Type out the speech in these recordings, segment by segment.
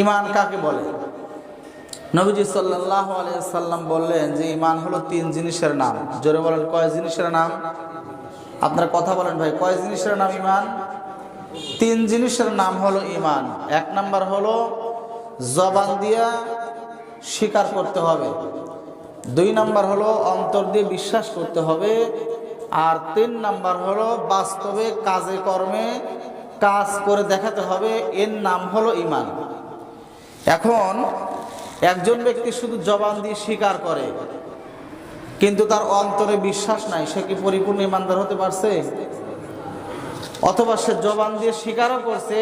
ইমান কাকে বলে? নবীজি সাল্লাহ সাল্লাম বললেন যে ইমান হলো তিন জিনিসের নাম। জোরে বলেন, কয় জিনিসের নাম? আপনারা কথা বলেন ভাই, কয় জিনিসের নাম ইমান তিন জিনিসের নাম হলো ইমান এক নাম্বার হলো জবান দিয়া স্বীকার করতে হবে। দুই নাম্বার হলো অন্তর দিয়ে বিশ্বাস করতে হবে। আর তিন নাম্বার হলো বাস্তবে কাজে কর্মে কাজ করে দেখাতে হবে। এর নাম হলো ইমান এখন একজন ব্যক্তি শুধু জবান দিয়ে স্বীকার করে, কিন্তু তার অন্তরে বিশ্বাস নাই, সে কি পরিপূর্ণ ইমানদার হতে পারছে? অথবা সে জবান দিয়ে স্বীকারও করছে,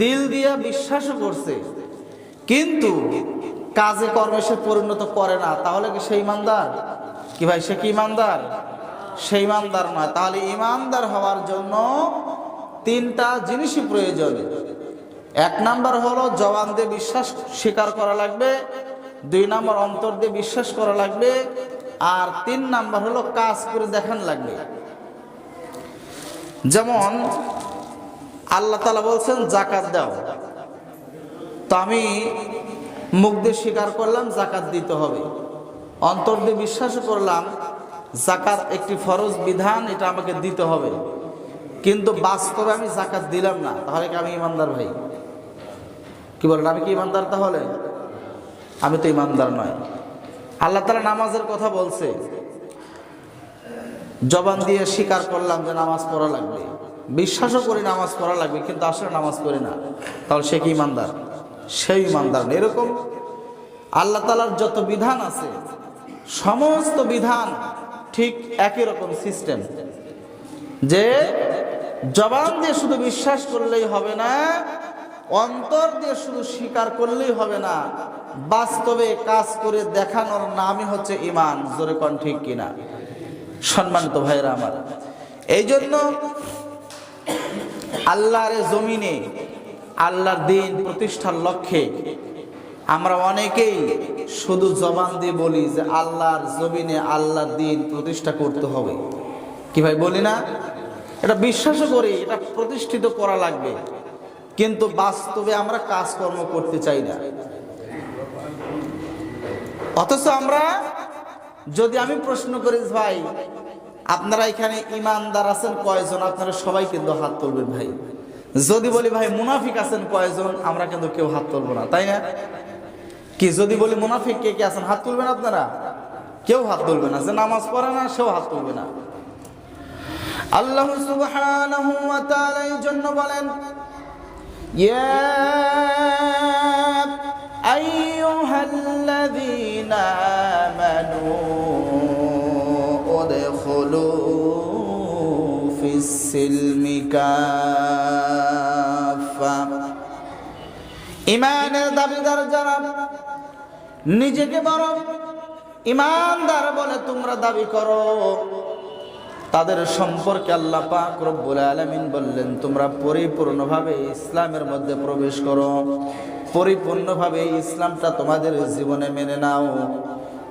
দিল দিয়ে বিশ্বাসও করছে, কিন্তু কাজে কর্মে সে পরিণত করে না, তাহলে কি সে ইমানদার? কি ভাই, সে কি ইমানদার? সে ইমানদার নয়। তাহলে ইমানদার হওয়ার জন্য তিনটা জিনিসই প্রয়োজন। এক নাম্বার হলো জবান দিয়ে বিশ্বাস স্বীকার করা লাগবে, দুই নাম্বার অন্তর দিয়ে বিশ্বাস করা লাগবে, আর তিন নাম্বার হলো কাজ করে দেখান লাগবে। যেমন আল্লাহ তালা বলছেন, জাকাত দাও। তো আমি মুখ দিয়ে স্বীকার করলাম, জাকাত দিতে হবে। অন্তর দিয়ে বিশ্বাসও করলাম, জাকাত একটি ফরজ বিধান, এটা আমাকে দিতে হবে। কিন্তু বাস্তবে আমি জাকাত দিলাম না। তাহলে কি আমি ইমানদার ভাই? কি বলেন, আমি কি ইমানদার তাহলে? আমি তো ইমানদার নয়। আল্লাহ তালা নামাজের কথা বলছে। জবান দিয়ে স্বীকার করলাম যে নামাজ পড়া লাগবে। বিশ্বাসও করি নামাজ পড়া লাগবে, কিন্তু আসলে নামাজ পড়ি না। তাহলে সে কি ইমানদার? সেই ইমানদার। এরকম আল্লাহ তালার যত বিধান আছে, সমস্ত বিধান ঠিক একই রকম সিস্টেম। যে জবান দিয়ে শুধু বিশ্বাস করলেই হবে না অন্তর দিয়ে শুধু স্বীকার করলেই হবে না, বাস্তবে কাজ করে দেখানোর নামই হচ্ছে ইমান জোরে কন ঠিক কিনা? সম্মানিত ভাইরা আমার এই জন্য আল্লাহর জমিনে, আল্লাহর দিন প্রতিষ্ঠার লক্ষ্যে আমরা অনেকেই শুধু জবান দিয়ে বলি যে আল্লাহর জমিনে আল্লাহর দিন প্রতিষ্ঠা করতে হবে। কি ভাই বলি না? এটা বিশ্বাসও করি, এটা প্রতিষ্ঠিত করা লাগবে। কিন্তু বাস্তবে আমরা কাজকর্ম করতে চাই না। অথচ আমরা যদি আমি প্রশ্ন করি, ভাই, আপনারা এখানে ইমানদার আছেন কয়জন? আপনারা সবাই কিন্তু হাত তুলবেন, ভাই। যদি বলি, ভাই, মুনাফিক আছেন কয়জন? আমরা কিন্তু কেউ হাত তুলবো না। তাই না? কি, যদি বলি, মুনাফিক কে কে আছেন, হাত তুলবেন আপনারা? কেউ হাত তুলবে না। যে নামাজ পড়ে না, সেও হাত তুলবে না। আল্লাহ সুবহানাহু ওয়া তাআলা এই জন্য বলেন ইয়া আইয়ুহাল্লাযীনা আমানু উদখুলু ফিস সিলমি কাফা ইমানের দাবিদার যারা, নিজেকে বড় ইমানদার বলে তোমরা দাবি করো। তাদের সম্পর্কে আল্লাহ পাক রব্বুল আলামিন বললেন, তোমরা পরিপূর্ণভাবে ইসলামের মধ্যে প্রবেশ করো। পরিপূর্ণভাবে ইসলামটা তোমাদের জীবনে মেনে নাও।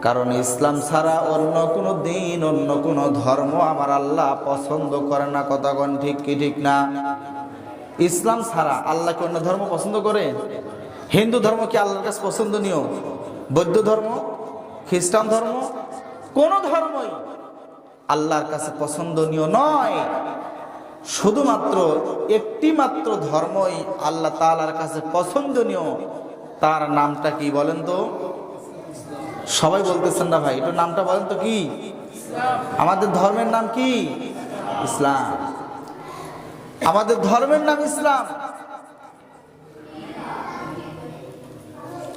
কারণ ইসলাম ছাড়া অন্য কোনো দিন, অন্য কোনো ধর্ম আমার আল্লাহ পছন্দ করে না। কথাগণ ঠিক কি ঠিক না? ইসলাম ছাড়া আল্লাহ কি অন্য ধর্ম পছন্দ করে? হিন্দু ধর্ম কি আল্লাহর কাছে পছন্দনীয়? বৌদ্ধ ধর্ম? খ্রিস্টান ধর্ম? কোন ধর্মই আল্লাহর কাছে পছন্দনীয় নয়। শুধুমাত্র একটি মাত্র ধর্মই আল্লাহ তালার কাছে পছন্দনীয়। তার নামটা কি বলেন তো? সবাই বলতেছেন না ভাই, একটু নামটা বলেন তো কি? আমাদের ধর্মের নাম কি? ইসলাম। আমাদের ধর্মের নাম ইসলাম।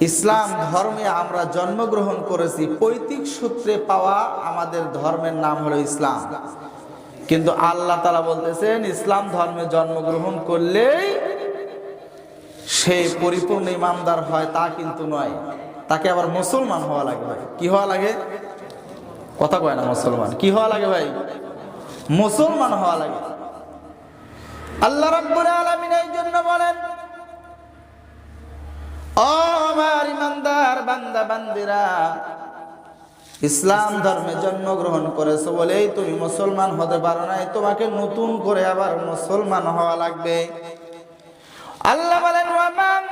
ইসলাম ধর্মে আমরা জন্মগ্রহণ করেছি, পৈতৃক সূত্রে পাওয়া আমাদের ধর্মের নাম হলো ইসলাম। কিন্তু আল্লাহ তালা বলতেছেন, ইসলাম ধর্মে জন্মগ্রহণ করলেই সে পরিপূর্ণ ইমানদার হয়, তা কিন্তু নয়। তাকে আবার মুসলমান হওয়া লাগে ভাই। কি হওয়া লাগে? কথা কয় না মুসলমান। কি হওয়া লাগে ভাই? মুসলমান হওয়া লাগে। আল্লাহ রাব্বুল আলামিন এই জন্য বলেন ও আমার ইমানদার বান্দা, বান্দিরা, ইসলাম ধর্মে জন্মগ্রহণ করেছ বলেই তুমি মুসলমান হতে পারো নাই, তোমাকে নতুন করে আবার মুসলমান হওয়া লাগবে। আল্লাহ বলেন, ওয়ামান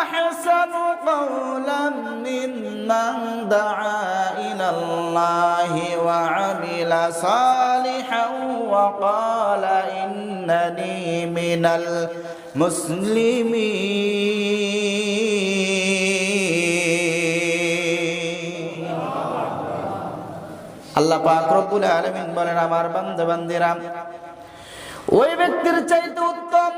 আহসানু কাওলাম মিম্মান আল্লাহ পাক রব্বুল আলামিন বলেন, আমার বান্দা ওই ব্যক্তির চাইতে উত্তম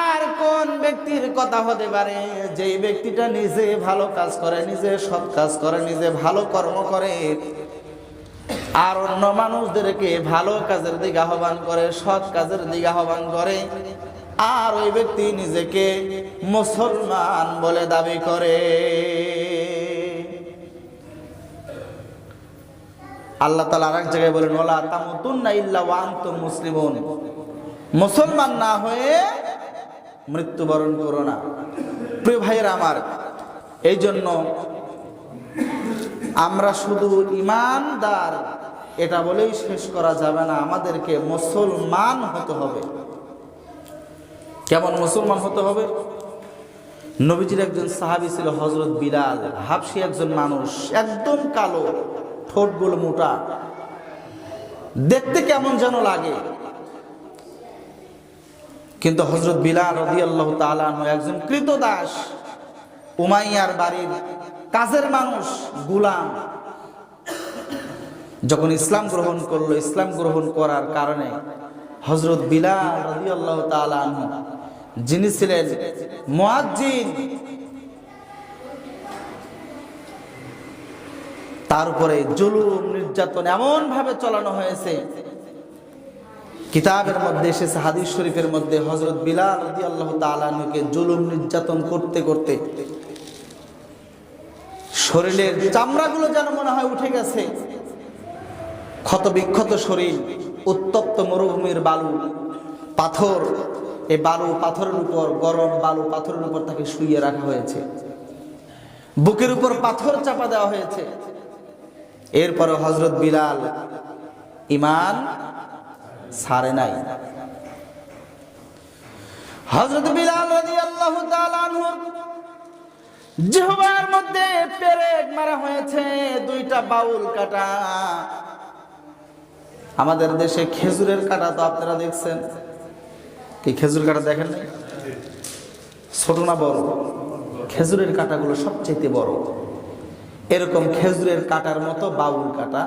আর কোন ব্যক্তির কথা হতে পারে? যেই ব্যক্তিটা নিজে ভালো কাজ করে, নিজে সৎ কাজ করে, নিজে ভালো কর্ম করে আর অন্য মানুষদেরকে ভালো কাজের দিকে আহ্বান করে, সৎ কাজের দিকে আহ্বান করে আর ওই ব্যক্তি নিজেকে মুসলমান বলে দাবি করে। আল্লাহ তালা আর এক জায়গায় বলেন ওলা তামুতুন্না ইল্লা ওয়ান্তুম মুসলিমুন। মুসলমান না হয়ে মৃত্যুবরণ করো না। প্রিয় ভাইয়ের আমার এই জন্য আমরা শুধু ইমানদার, এটা বলেই শেষ করা যাবে না, আমাদেরকে মুসলমান হতে হবে। কেমন মুসলমান হতে হবে? নবীজির একজন সাহাবি ছিল হজরত বিলাল হাবসি একজন মানুষ, একদম কালো। ঠোঁটগুলো মোটা। দেখতে কেমন যেন লাগে। কিন্তু হজরত বিলাল রদি আল্লাহ তালান একজন কৃতদাস উমাইয়ার বাড়ির কাজের মানুষ, গুলাম। যখন ইসলাম গ্রহণ করল, ইসলাম গ্রহণ করার কারণে হজরত বিলাল রদি আল্লাহ যিনি ছিলেন তার উপরে জুলুম, নির্যাতন এমন ভাবে চালানো হয়েছে। কিতাবের মধ্যে এসেছে, হাদিস শরীফের মধ্যে হজরত বিলাল রদি আল্লাহ তালানুকে জুলুম, নির্যাতন করতে করতে শরীরের চামড়াগুলো যেন মনে হয় উঠে গেছে। ক্ষত বিক্ষত শরীর, উত্তপ্ত মরুভূমির বালু, পাথর এই বালু পাথরের উপর, গরম বালু পাথরের উপর তাকে শুইয়ে রাখা হয়েছে। বুকের উপর পাথর চাপা দেওয়া হয়েছে। এরপরে হজরত বিলাল ইমান ছাড়ে নাই। হজরত বিলাল জিহবার মধ্যে পেরেক মারা হয়েছে, দুইটা বাউল কাটা। আমাদের দেশে খেজুরের কাটা তো আপনারা দেখছেন। কি খেজুর কাটা দেখেন ছোট না বড়? খেজুরের কাটাগুলো সবচেয়ে বড়। এরকম খেজুরের কাটার মতো বাউল কাটা।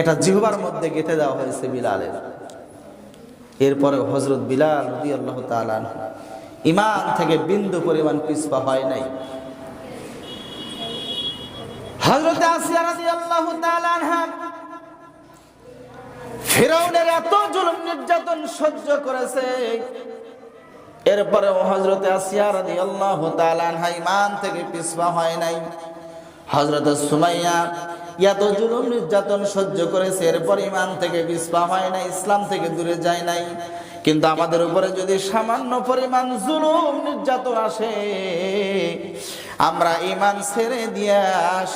এটা জিহবার মধ্যে গেঁথে দেওয়া হয়েছে বিলালের। এরপরে হজরত বিলাল রদি আল্লাহ তালান ইমান থেকে বিন্দু পরিমাণ পিছপা হয় নাই। হজরত আসিয়া রাদি আল্লাহ ফেরাউনের এত জুলুম নির্যাতন সহ্য করেছে। এরপরে হজরত আসিয়া রাদি আল্লাহ ইমান থেকে পিছপা হয় নাই। হজরত সুমাইয়া এত জুলুম নির্যাতন সহ্য করেছে এরপর ইমান থেকে বিস্পা হয় না ইসলাম থেকে দূরে যায় নাই। কিন্তু আমাদের উপরে যদি সামান্য পরিমাণ জুলুম নির্যাতন আসে, আমরা ইমান ছেড়ে দিয়া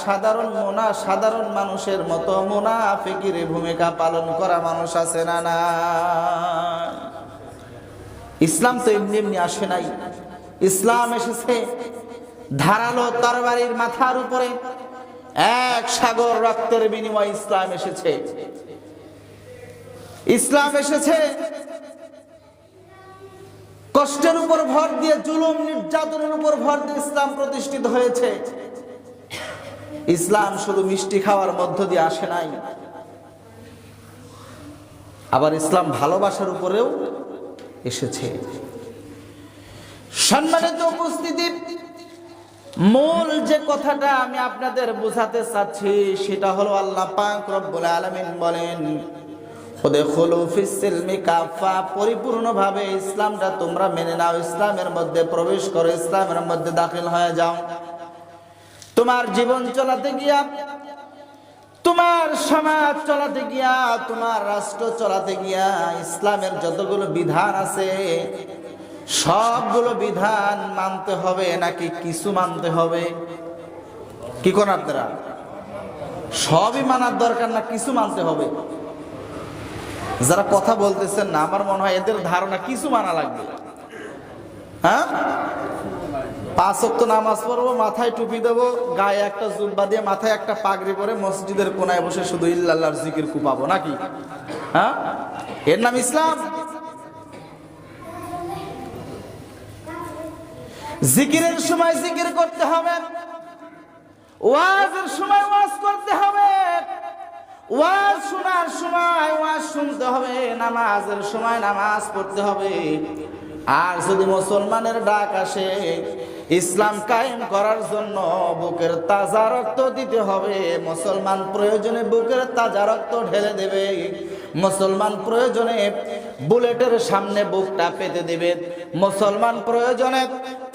সাধারণ মোনা, সাধারণ মানুষের মতো মোনাফিকির ভূমিকা পালন করা মানুষ আছে না না? ইসলাম তো এমনি এমনি আসে নাই। ইসলাম এসেছে ধারালো তরবারির মাথার উপরে এক সাগর রক্তের বিনিময় ইসলাম এসেছে। ইসলাম এসেছে। কষ্টের উপর ভর দিয়ে, জুলুম নির্যাতনের উপর ভর দিয়ে ইসলাম প্রতিষ্ঠিত হয়েছে। ইসলাম শুধু মিষ্টি খাওয়ার মধ্য দিয়ে আসে নাই। আবার ইসলাম ভালোবাসার উপরেও এসেছে। সম্মানিত উপস্থিতি মূল যে কথাটা আমি আপনাদের বোঝাতে চাচ্ছি, সেটা হলো আল্লাহ পাক রব্বুল আলামিন বলেন পরিপূর্ণভাবে ইসলামটা তোমরা মেনে নাও, ইসলামের মধ্যে প্রবেশ করো, ইসলামের মধ্যে দাখিল হয়ে যাও। তোমার জীবন চলাতে গিয়া, তোমার সমাজ চলাতে গিয়া, তোমার রাষ্ট্র চলাতে গিয়া, ইসলামের যতগুলো বিধান আছে সবগুলো বিধান মানতে হবে নাকি কিছু মানতে হবে? কি কোন আপনারা সবই মানার দরকার না, কিছু মানতে হবে? যারা কথা বলতেছেন না, আমার মনে হয় এদের ধারণা কিছু মানা লাগবে। হ্যাঁ? পাঁচ ওয়াক্ত নামাজ পড়ব, মাথায় টুপি দেবো, গায়ে একটা জুব্বা দিয়ে মাথায় একটা পাগড়ি পরে মসজিদের কোনায় বসে শুধু ইল্লাল্লাহর জিকির কুপাবো, নাকি? হ্যাঁ? এর নাম ইসলাম। জিকিরের সময় জিকির করতে হবে। ওয়াজের সময় ওয়াজ করতে হবে। ওয়াজ শোনার সময় ওয়াজ শুনতে হবে, নামাজের সময় নামাজ পড়তে হবে। আর যদি মুসলমানের ডাক আসে, ইসলাম কায়েম করার জন্য বুকের তাজা রক্ত দিতে হবে। মুসলমান প্রয়োজনে বুকের তাজা রক্ত ঢেলে দেবে। মুসলমান প্রয়োজনে বুলেটের সামনে বুকটা পেতে দেবে। মুসলমান প্রয়োজনে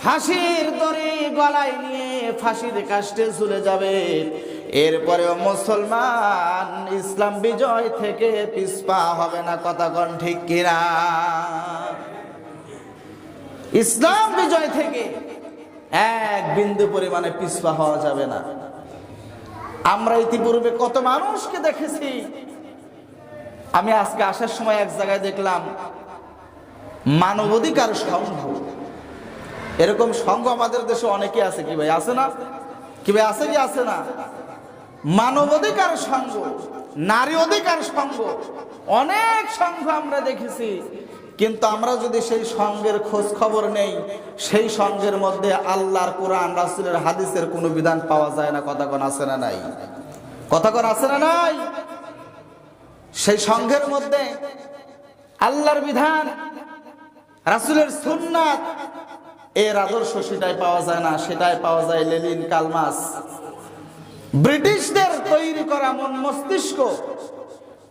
ফাঁসির দড়ি গলায় নিয়ে ফাঁসির কাষ্টে ঝুলে যাবে। এরপরেও মুসলমান ইসলাম বিজয় থেকে পিছপা হবে না, কথা কন ঠিক কিনা? ইসলাম বিজয় থেকে এক বিন্দু পরিমাণে পিছপা হওয়া যাবে না। আমরা ইতিপূর্বে কত মানুষকে দেখেছি আমি আজকে আসার সময় এক জায়গায় দেখলাম মানবাধিকার সংঘ। এরকম সংঘ আমাদের দেশে অনেকে আছে কি ভাই? আছে না? কি ভাই, আছে কি? আছে না? মানবাধিকার সংঘ, নারী অধিকার সংঘ, অনেক সংঘ আমরা দেখেছি। কিন্তু আমরা যদি সেই সঙ্গের খোঁজ খবর নেই, সেই সঙ্গের মধ্যে আল্লাহর কোরআন, রাসুলের হাদিসের কোনো বিধান পাওয়া যায় না। কথা কোন, আছে না নাই? কথা কোন, আছে না নাই? সেই সংঘের মধ্যে আল্লাহর বিধান, রাসুলের সুন্নাত। এর আদর্শ সেটাই পাওয়া যায় না, সেটাই পাওয়া যায় লেলিন কালমাস। ব্রিটিশদের তৈরি করা মন মস্তিষ্ক,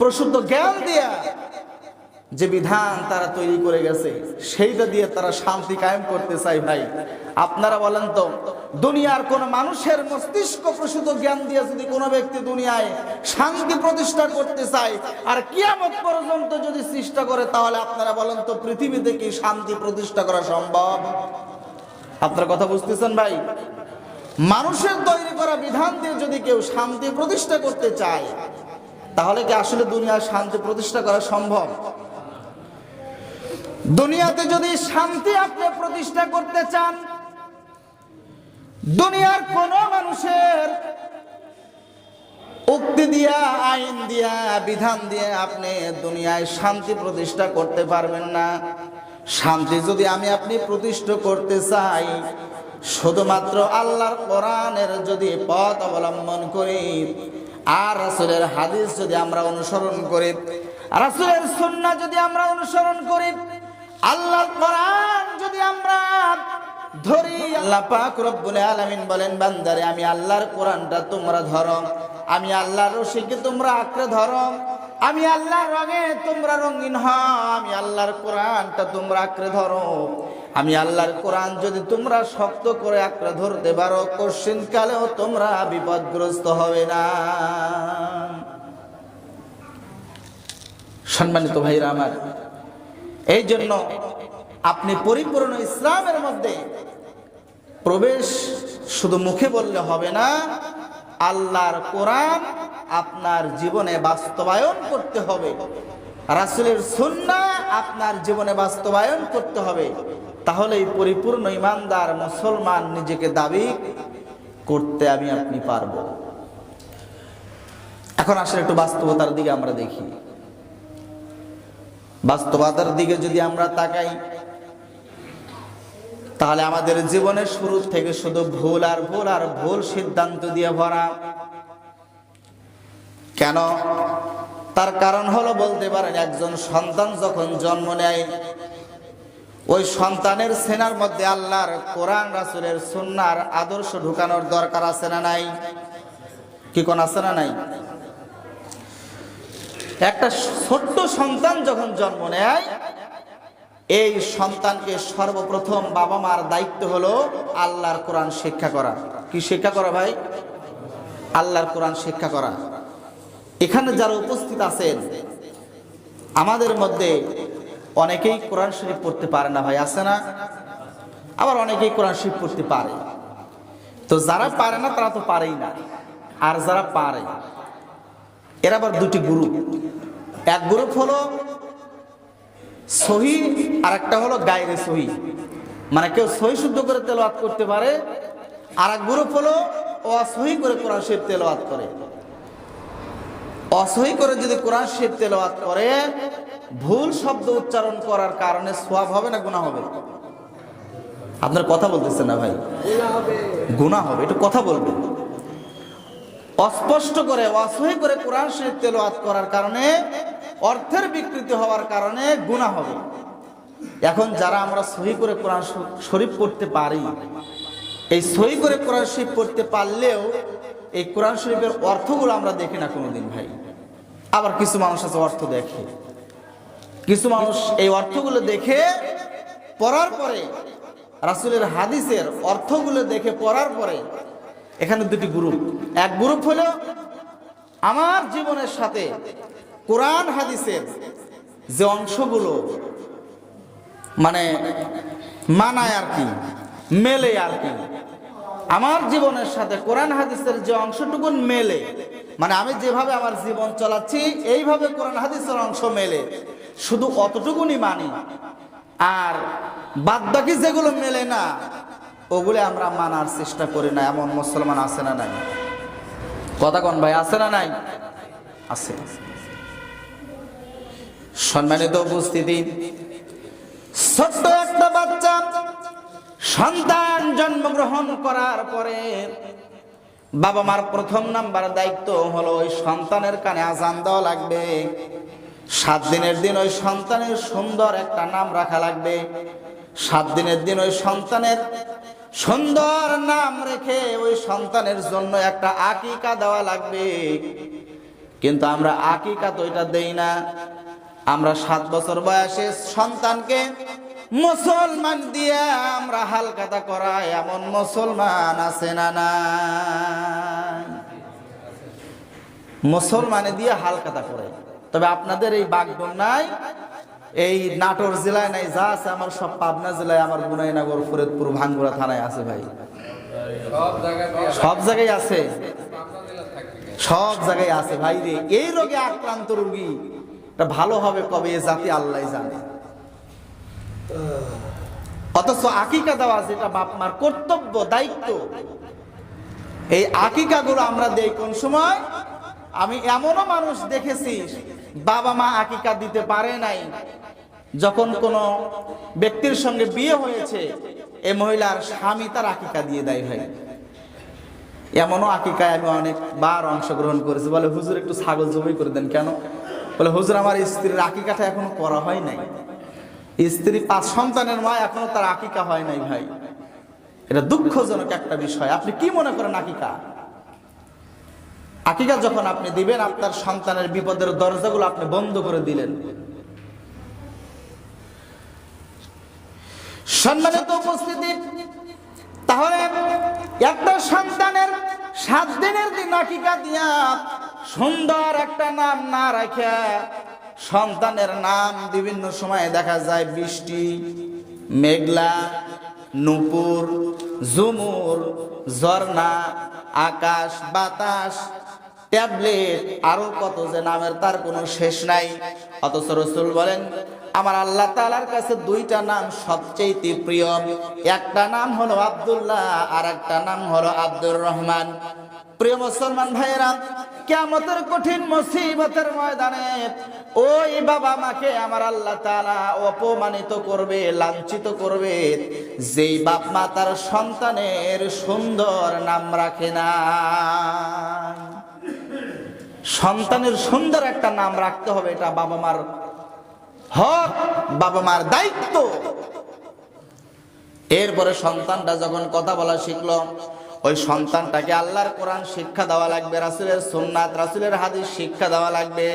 প্রসূত জ্ঞান দিয়া যে বিধান তারা তৈরি করে গেছে, সেইটা দিয়ে তারা শান্তি কায়েম করতে চায় ভাই। আপনারা বলেন তো, দুনিয়ার কোন মানুষের মস্তিষ্ক প্রসূত জ্ঞান দিয়ে যদি কোনো ব্যক্তি দুনিয়ায় শান্তি প্রতিষ্ঠা করতে চায়, আর কিয়ামত পর্যন্ত যদি চেষ্টা করে, তাহলে আপনারা বলেন তো পৃথিবীতে কি শান্তি প্রতিষ্ঠা করা সম্ভব? আপনার কথা বুঝতেছেন ভাই? মানুষের তৈরি করা বিধান দিয়ে যদি কেউ শান্তি প্রতিষ্ঠা করতে চায়, তাহলে কি আসলে দুনিয়ার শান্তি প্রতিষ্ঠা করা সম্ভব? দুনিয়াতে যদি শান্তি আপনি প্রতিষ্ঠা করতে চান দুনিয়ার কোন মানুষের উক্তি দিয়া, আইন দিয়া, বিধান দিয়ে আপনি দুনিয়ায় শান্তি প্রতিষ্ঠা করতে পারবেন না। শান্তি যদি আমি আপনি প্রতিষ্ঠা করতে চাই, শুধুমাত্র আল্লাহর কোরআনের যদি পথ অবলম্বন করি, আর রাসূলের হাদিস যদি আমরা অনুসরণ করি, রাসূলের সুন্নাহ যদি আমরা অনুসরণ করি, আল্লাহর কোরআন যদি আমরা ধরি আল্লাহ পাক রব্বুল আলামিন বলেন, বান্দারে, আমি আল্লাহর কোরআনটা তোমরা ধরো। আমি আল্লাহর রশিকে তোমরা আঁকড়ে ধরো। আমি আল্লাহর রঙে তোমরা রঙিন হও। আমি আল্লাহর কোরআনটা তোমরা আঁকড়ে ধরো। আমি আল্লাহর কোরআন যদি তোমরা শক্ত করে আঁকড়ে ধরতে পারো কশিন কালেও তোমরা বিপদগ্রস্ত হবে না। সম্মানিত ভাইরা আমার এই জন্য আপনি পরিপূর্ণ ইসলামের মধ্যে প্রবেশ শুধু মুখে বললে হবে না, আল্লাহর কোরআন আপনার জীবনে বাস্তবায়ন করতে হবে। রাসুলের সুন্না আপনার জীবনে বাস্তবায়ন করতে হবে। তাহলেই পরিপূর্ণ ইমানদার মুসলমান নিজেকে দাবি করতে আমি আপনি পারব। এখন আসলে একটু বাস্তবতার দিকে আমরা দেখি। বাস্তবতার দিকে যদি আমরা তাকাই তাহলে আমাদের জীবনের শুরু থেকে শুধু ভুল আর ভুল আর ভুল সিদ্ধান্ত দিয়ে ভরা। কেন? তার কারণ হলো বলতে পারেন, একজন সন্তান যখন জন্ম নেয়, ওই সন্তানের সেনার মধ্যে আল্লাহর কোরআন, রাসুলের সুন্নার আদর্শ ঢুকানোর দরকার আছে না নাই? কি কোন আছে না নাই? একটা ছোট্ট সন্তান যখন জন্ম নেয় এই সন্তানকে সর্বপ্রথম বাবা মার দায়িত্ব হলো আল্লাহর কোরআন শিক্ষা করা। কি শিক্ষা করা ভাই? আল্লাহর কোরআন শিক্ষা করা। এখানে যারা উপস্থিত আছেন, আমাদের মধ্যে অনেকেই কোরআন শরীফ পড়তে পারে না ভাই, আছে না? আবার অনেকেই কোরআন শরীফ পড়তে পারে। তো যারা পারে না, তারা তো পারেই না। আর যারা পারে, এরা আবার দুটি গ্রুপ এক গ্রুপ হলো সহি আর একটা হলো গায়রে সহি। মানে কেউ সহি শুদ্ধ করে তেলাওয়াত করতে পারে আর এক গ্রুপ হলো অসহি করে কোরআন শরীফ তেলাওয়াত করে। অসহি করে যদি কোরআন শরীফ তেলাওয়াত করে, ভুল শব্দ উচ্চারণ করার কারণে সোয়াব হবে না গুনাহ হবে? আপনার কথা বলতেছেন না ভাই? গুনাহ হবে, একটু কথা বলবেন। অস্পষ্ট করে, অসহি করে কোরআন শরীফ তেলাওয়াত করার কারণে অর্থের বিকৃতি হওয়ার কারণে গুণা হবে। এখন যারা আমরা সহি করে কোরআন শরীফ পড়তে পারি, এই সহি করে কোরআন শরীফ পড়তে পারলেও এই কোরআন শরীফের অর্থগুলো আমরা দেখি না কোনোদিন ভাই। আবার কিছু মানুষ আছে অর্থ দেখে। কিছু মানুষ এই অর্থগুলো দেখে, পড়ার পরে, রাসুলের হাদিসের অর্থগুলো দেখে পড়ার পরে, এখানে দুটি গ্রুপ এক গ্রুপ হলো, আমার জীবনের সাথে কোরআন হাদিসের যে অংশগুলো মানে মানায় আর কি, মেলে আর কি। আমার জীবনের সাথে কোরআন হাদিসের যে অংশটুকুন মেলে মানে আমি যেভাবে আমার জীবন চালাচ্ছি, এইভাবে কোরআন হাদিসের অংশ মেলে। শুধু অতটুকুনি মানি। আর বাদ বাকি যেগুলো মেলে না, ওগুলো আমরা মানার চেষ্টা করি না, এমন মুসলমান আছে না নাই? কথা কোন ভাই, আছে না নাই? আছে। সম্মানিত উপস্থিতি, ছোট্ট একটা বাচ্চা সন্তান জন্মগ্রহণ করার পরে বাবা মার প্রথম নাম্বার দায়িত্ব হলো ওই সন্তানের কানে আজান দেওয়া লাগবে। সাত দিনের দিন ওই সন্তানের সুন্দর একটা নাম রাখা লাগবে। সাত দিনের দিন ওই সন্তানের সুন্দর নাম রেখে ওই সন্তানের জন্য একটা আকিকা দেওয়া লাগবে। কিন্তু আমরা আকিকা তো এটা দেই না। আমরা সাত বছর বয়সে সন্তানকে মুসলমান দিয়ে আমরা হালকাতা করাই, এমন মুসলমান আছে না না মুসলমানে দিয়ে হালকাতা করে। তবে আপনাদের এই বাগডোনাই এই নাটোর জেলায় নাই, যা আছে আমার সব পাবনা জেলায়, আমার গুনাইনগর, ফরিদপুর, ভাঙ্গুড়া থানায় আছে ভাই। সব জায়গায় আছে। সব জায়গায় আছে। ভাই রে, এই রোগে আক্রান্ত রোগী। এটা ভালো হবে কবে এ জাতি আল্লাহ জানে। অথচ আকিকা দেওয়া যেটা বাপ মার কর্তব্য, দায়িত্ব। এই আকিকা গুলো আমরা দেই কোন সময়? আমি এমনও মানুষ দেখেছি, বাবা মা আকিকা দিতে পারে নাই। যখন কোনো ব্যক্তির সঙ্গে বিয়ে হয়েছে এই মহিলার স্বামী তার আকিকা দিয়ে দেয় ভাই। এমনও আকিকায় আমি অনেকবার অংশগ্রহণ করেছি। বলে, হুজুর, একটু ছাগল জমি করে দেন কেন? বলে, হুজুর, আমার স্ত্রীর আকিকাটা এখনও করা হয় নাই। স্ত্রী পাঁচ সন্তানের মা, এখনও তার আকিকা হয় নাই ভাই। এটা দুঃখজনক একটা বিষয়। আপনি কি মনে করেন আকিকা? আকিকা যখন আপনি দিবেন, আপনার সন্তানের বিপদের দরজাগুলো আপনি বন্ধ করে দিলেন। সম্মানিত উপস্থিতি, তাহলে একটা সন্তানের সাত দিনের দিন আকিকা দিয়া সুন্দর একটা নাম না রাখা সন্তানের নাম বিভিন্ন সময়ে দেখা যায় বৃষ্টি, মেঘলা, নুপুর, ঝুমুর, ঝর্ণা, আকাশ, বাতাস, ট্যাবলেট, আরও কত যে নামের তার কোনো শেষ নাই। অথচ রসুল বলেন, আমার আল্লাহ তালার কাছে দুইটা নাম সবচেয়ে প্রিয়। একটা নাম হলো আব্দুল্লাহ আর একটা নাম হলো আব্দুর রহমান। প্রিয় মুসলমান ভাইয়েরা কেমতের কঠিন মুসিবতের ময়দানে ওই বাবা মাকে আমার আল্লাহ তাআলা অপমানিত করবে, লাঞ্ছিত করবে। যেই বাপ মা তার সন্তানের সুন্দর নাম রাখে না। সন্তানের সুন্দর একটা নাম রাখতে হবে, এটা বাবা মার হক, বাবা মার দায়িত্ব। এরপরে সন্তানটা যখন কথা বলা শিখলো ওই সন্তানটাকে আল্লাহর কোরআন শিক্ষা দেওয়া লাগবে, রাসুলের সুন্নাত, রাসুলের হাদিস শিক্ষা দেওয়া লাগবে।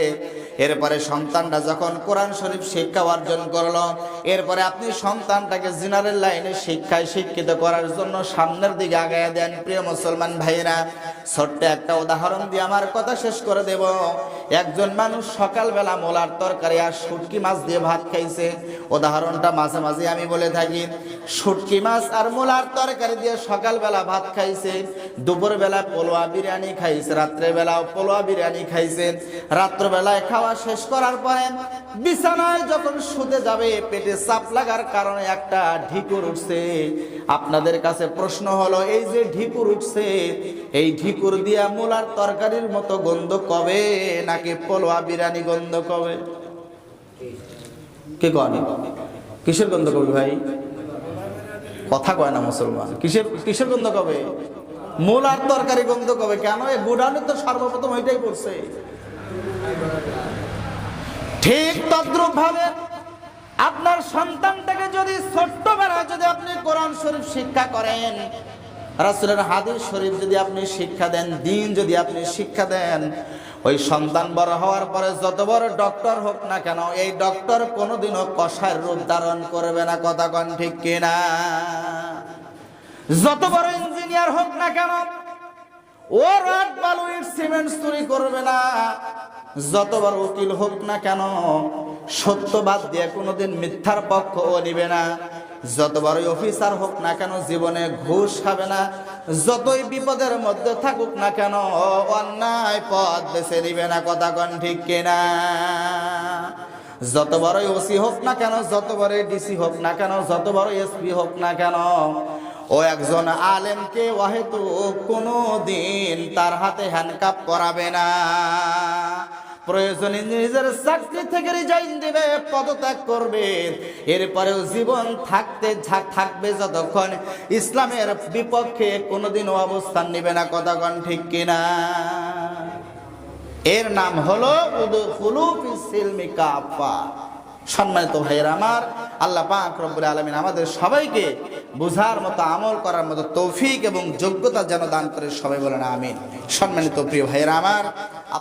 এরপরে সন্তানটা যখন কোরআন শরীফ শিক্ষা অর্জন করল, এরপরে আপনি সন্তানটাকে জিনারের লাইনে শিক্ষায় শিক্ষিত করার জন্য সামনের দিকে আগায় দেন। প্রিয় মুসলমান ভাইয়েরা, ছোট্ট একটা উদাহরণ দিয়ে আমার কথা শেষ করে দেব। একজন মানুষ সকালবেলা মোলার তরকারি আর শুটকি মাছ দিয়ে ভাত খাইছে। উদাহরণটা মাঝে মাঝে আমি বলে থাকি, শুটকি মাছ আর মোলার তরকারি দিয়ে সকালবেলা ভাত খাইছে, দুপুরবেলা পোলোয়া বিরিয়ানি খাইছে, রাত্রেবেলাও পোলোয়া বিরিয়ানি খাইছে। রাত্রবেলায় খাওয়া শেষ করার পরে বিছানায় যখন শুতে যাবে, পেটে চাপ লাগার কারণে একটা ঢিকুর উঠছে। আপনাদের কাছে প্রশ্ন হলো, এই যে ঢিকুর উঠছে, এই ঢিকুর দিয়া মূলার তরকারির মতো গন্ধ কবে নাকি পোলোয়া বিরিয়ানি গন্ধ কবে? কে কন কিসের গন্ধ কবে ভাই? কথা কয় না মুসলমান। কিসের কিসের গন্ধ কবে? মূলার তরকারি গন্ধ কবে? কেন? এই গুডাউনে তো সর্বপ্রথম ওইটাই করছে ঠিক তদ্রুপ ভাবে আপনার সন্তানটাকে যদি ছোট্টবেলায় যদি আপনি কোরআন শরীফ শিক্ষা করেন রাসুলের হাদিস শরীফ যদি আপনি শিক্ষা দেন, দিন যদি আপনি শিক্ষা দেন, ওই সন্তান বড় হওয়ার পরে যত বড় ডক্টর হোক না কেন, এই ডক্টর কোনোদিনও কষার রূপ ধারণ করবে না, কথা কন ঠিক কিনা? যত বড় ইঞ্জিনিয়ার হোক না কেন, ও রাত বালু সিমেন্ট চুরি করবে না। যতবার উকিল হোক না কেন, সত্যবাদ দিয়ে কোনোদিন মিথ্যার পক্ষ নিবে না। যতবারই অফিসার হোক না কেন, জীবনে ঘুষ খাবে না। যতই বিপদের মধ্যে থাকুক না কেন অন্যায় পথ বেছে নিবে না, কথা কন ঠিক কিনা? যত বড়ই ওসি হোক না কেন যত বড়ই ডিসি হোক না কেন যত বড় এসপি হোক না কেন, ও একজন আলেমকে ওয়াহেতু কোনো দিন তার হাতে হ্যান্ডকাপ করাবে না। প্রয়োজনে নিজের চাকরি থেকে রিজাইন দিবে, পদত্যাগ করবে। এরপরেও জীবন থাকতে থাকবে যতক্ষণ ইসলামের বিপক্ষে কোনোদিনও অবস্থান নিবে না কতক্ষণ ঠিক কিনা? এর নাম হলো সম্মানিত ভাইয়েরা আমার, আল্লাহ পাক রব্বুল আলামিন আমাদের সবাইকে বুঝার মতো, আমল করার মতো তৌফিক এবং যোগ্যতা যেন দান করে সবাই বলেন আমিন। সম্মানিত প্রিয় ভাইয়েরা আমার